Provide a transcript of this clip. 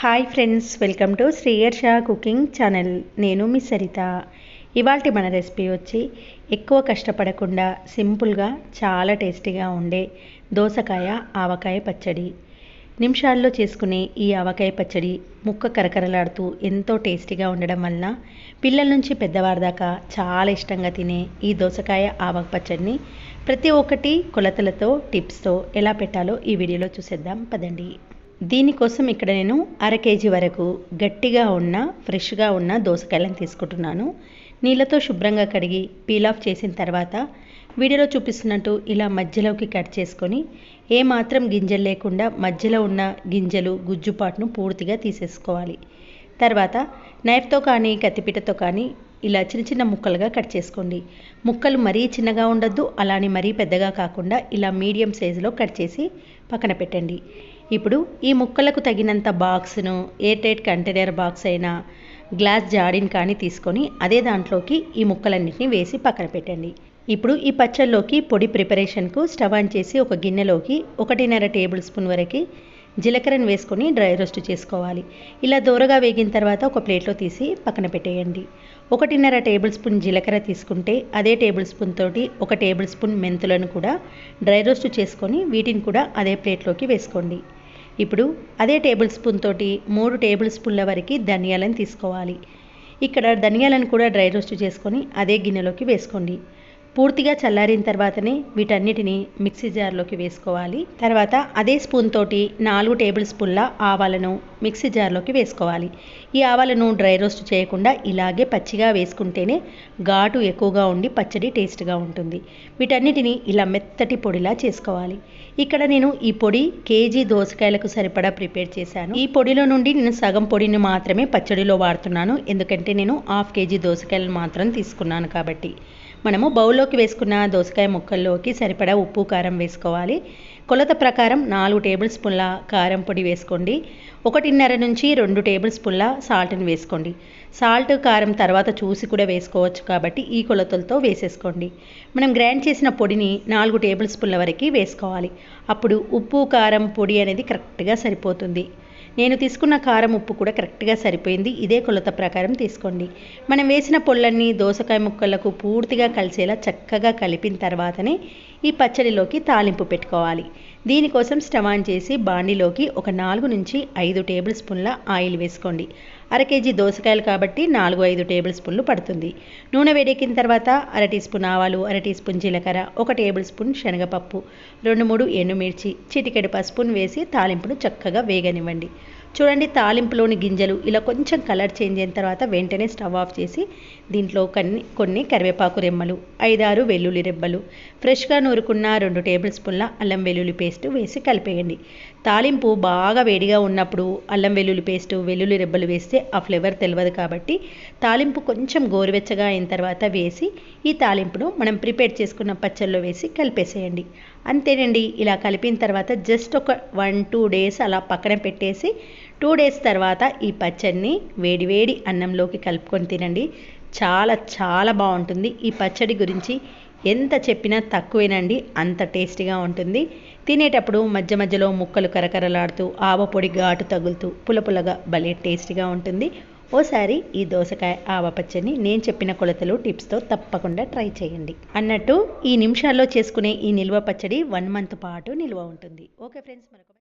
Hi friends welcome to Sriyarsha cooking channel నేను మీ సరిత. ఇవాళ మన రెసిపీ వచ్చి ఎక్కువ కష్టపడకుండా సింపుల్గా చాలా టేస్టీగా ఉండే దోసకాయ ఆవకాయ పచ్చడి. నిమిషాల్లో చేసుకునే ఈ ఆవకాయ పచ్చడి ముక్క కరకరలాడుతూ ఎంతో టేస్టీగా ఉండడం వలన పిల్లల నుంచి పెద్దవారి దాకా చాలా ఇష్టంగా తినే ఈ దోసకాయ ఆవక పచ్చడిని ప్రతి ఒక్కటి కొలతలతో టిప్స్తో ఎలా పెట్టాలో ఈ వీడియోలో చూసేద్దాం. పదండి. దీనికోసం ఇక్కడ నేను అర కేజీ వరకు గట్టిగా ఉన్న ఫ్రెష్గా ఉన్న దోసకాయలను తీసుకుంటున్నాను. నీళ్ళతో శుభ్రంగా కడిగి పీల్ ఆఫ్ చేసిన తర్వాత వీడియోలో చూపిస్తున్నట్టు ఇలా మధ్యలోకి కట్ చేసుకొని ఏమాత్రం గింజలు లేకుండా మధ్యలో ఉన్న గింజలు గుజ్జుపాటును పూర్తిగా తీసేసుకోవాలి. తర్వాత నైఫ్తో కానీ కత్తిపీటతో కానీ ఇలా చిన్న చిన్న ముక్కలుగా కట్ చేసుకోండి. ముక్కలు మరీ చిన్నగా ఉండొద్దు అలానే మరీ పెద్దగా కాకుండా ఇలా మీడియం సైజులో కట్ చేసి పక్కన పెట్టండి. ఇప్పుడు ఈ ముక్కలకు తగినంత బాక్స్ను ఎయిర్ టైట్ కంటైనర్ బాక్స్ అయినా గ్లాస్ జాడిని కానీ తీసుకొని అదే దాంట్లోకి ఈ ముక్కలన్నింటినీ వేసి పక్కన పెట్టండి. ఇప్పుడు ఈ పచ్చళ్ళలోకి పొడి ప్రిపరేషన్కు స్టవ్ ఆన్ చేసి ఒక గిన్నెలోకి ఒకటిన్నర టేబుల్ స్పూన్ వరకు జీలకర్రను వేసుకొని డ్రై రోస్ట్ చేసుకోవాలి. ఇలా దూరగా వేగిన తర్వాత ఒక ప్లేట్లో తీసి పక్కన పెట్టేయండి. ఒకటిన్నర టేబుల్ స్పూన్ జీలకర్ర తీసుకుంటే అదే టేబుల్ స్పూన్ తోటి ఒక టేబుల్ స్పూన్ మెంతులను కూడా డ్రై రోస్ట్ చేసుకొని వీటిని కూడా అదే ప్లేట్లోకి వేసుకోండి. ఇప్పుడు అదే టేబుల్ స్పూన్ తోటి మూడు టేబుల్ స్పూన్ల వరకు ధనియాలను తీసుకోవాలి. ఇక్కడ ధనియాలను కూడా డ్రై రోస్ట్ చేసుకొని అదే గిన్నెలోకి వేసుకోండి. పూర్తిగా చల్లారిన తర్వాతనే వీటన్నిటిని మిక్సీ జార్లోకి వేసుకోవాలి. తర్వాత అదే స్పూన్ తోటి నాలుగు టేబుల్ స్పూన్ల ఆవాలను మిక్సీ జార్లోకి వేసుకోవాలి. ఈ ఆవాలను డ్రై రోస్ట్ చేయకుండా ఇలాగే పచ్చిగా వేసుకుంటేనే ఘాటు ఎక్కువగా ఉండి పచ్చడి టేస్ట్గా ఉంటుంది. వీటన్నిటిని ఇలా మెత్తటి పొడిలా చేసుకోవాలి. ఇక్కడ నేను ఈ పొడి కేజీ దోసకాయలకు సరిపడా ప్రిపేర్ చేశాను. ఈ పొడిలో నుండి నేను సగం పొడిని మాత్రమే పచ్చడిలో వాడుతున్నాను. ఎందుకంటే నేను హాఫ్ కేజీ దోసకాయలను మాత్రం తీసుకున్నాను కాబట్టి. మనము బౌల్లోకి వేసుకున్న దోసకాయ ముక్కల్లోకి సరిపడా ఉప్పు కారం వేసుకోవాలి. కొలత ప్రకారం నాలుగు టేబుల్ స్పూన్ల కారం పొడి వేసుకోండి. ఒకటిన్నర నుంచి రెండు టేబుల్ స్పూన్ల సాల్ట్ని వేసుకోండి. సాల్ట్ కారం తర్వాత చూసి కూడా వేసుకోవచ్చు కాబట్టి ఈ కొలతలతో వేసేసుకోండి. మనం గ్రైండ్ చేసిన పొడిని నాలుగు టేబుల్ స్పూన్ల వరకు వేసుకోవాలి. అప్పుడు ఉప్పు కారం పొడి అనేది కరెక్ట్గా సరిపోతుంది. నేను తీసుకున్న కారం ఉప్పు కూడా కరెక్ట్గా సరిపోయింది. ఇదే కొలత ప్రకారం తీసుకోండి. మనం వేసిన పొళ్ళన్నీ దోసకాయ ముక్కలకు పూర్తిగా కలిసేలా చక్కగా కలిపిన తర్వాతనే ఈ పచ్చడిలోకి తాలింపు పెట్టుకోవాలి. దీనికోసం స్టవ్ ఆన్ చేసి బాండిలోకి ఒక నాలుగు నుంచి ఐదు టేబుల్ స్పూన్ల ఆయిల్ వేసుకోండి. అర కేజీ దోసకాయలు కాబట్టి నాలుగు ఐదు టేబుల్ స్పూన్లు పడుతుంది. నూనె వేడెక్కిన తర్వాత అర టీ స్పూన్ ఆవాలు అర టీ స్పూన్ జీలకర్ర ఒక టేబుల్ స్పూన్ శనగపప్పు రెండు మూడు ఎండుమిర్చి చిటికెడు పసుపును వేసి తాలింపును చక్కగా వేగనివ్వండి. చూడండి తాలింపులోని గింజలు. ఇలా కొంచెం కలర్ చేంజ్ అయిన తర్వాత వెంటనే స్టవ్ ఆఫ్ చేసి దీంట్లో కొన్ని కొన్ని కరివేపాకు రెమ్మలు ఐదారు వెల్లుల్లి రెబ్బలు ఫ్రెష్గా నూరుకున్న రెండు టేబుల్ స్పూన్ల అల్లం వెల్లుల్లి పేస్ట్ వేసి కలిపేయండి. తాలింపు బాగా వేడిగా ఉన్నప్పుడు అల్లం వెల్లుల్లి పేస్ట్ వెల్లుల్లి రెబ్బలు వేస్తే ఆ ఫ్లేవర్ తెలియదు కాబట్టి తాలింపు కొంచెం గోరువెచ్చగా అయిన తర్వాత వేసి ఈ తాలింపును మనం ప్రిపేర్ చేసుకున్న పచ్చళ్ళలో వేసి కలిపేసేయండి. అంతేనండి ఇలా కలిపిన తర్వాత జస్ట్ ఒక వన్ టూ డేస్ అలా పక్కన పెట్టేసి టూ డేస్ తర్వాత ఈ పచ్చడిని వేడివేడి అన్నంలోకి కలుపుకొని తినండి. చాలా చాలా బాగుంటుంది. ఈ పచ్చడి గురించి ఎంత చెప్పినా తక్కువేనండి అంత టేస్టీగా ఉంటుంది. తినేటప్పుడు మధ్య మధ్యలో ముక్కలు కరకరలాడుతూ ఆవ పొడి ఘాటు తగులుతూ పులపులగా భలే టేస్టీగా ఉంటుంది. ఓసారి ఈ దోసకాయ ఆవ పచ్చడిని నేను చెప్పిన కొలతలు టిప్స్తో తప్పకుండా ట్రై చేయండి. అన్నట్టు ఈ నిమిషాల్లో చేసుకునే ఈ నిల్వ పచ్చడి వన్ మంత్ పాటు నిల్వ ఉంటుంది. ఓకే ఫ్రెండ్స్ మరొక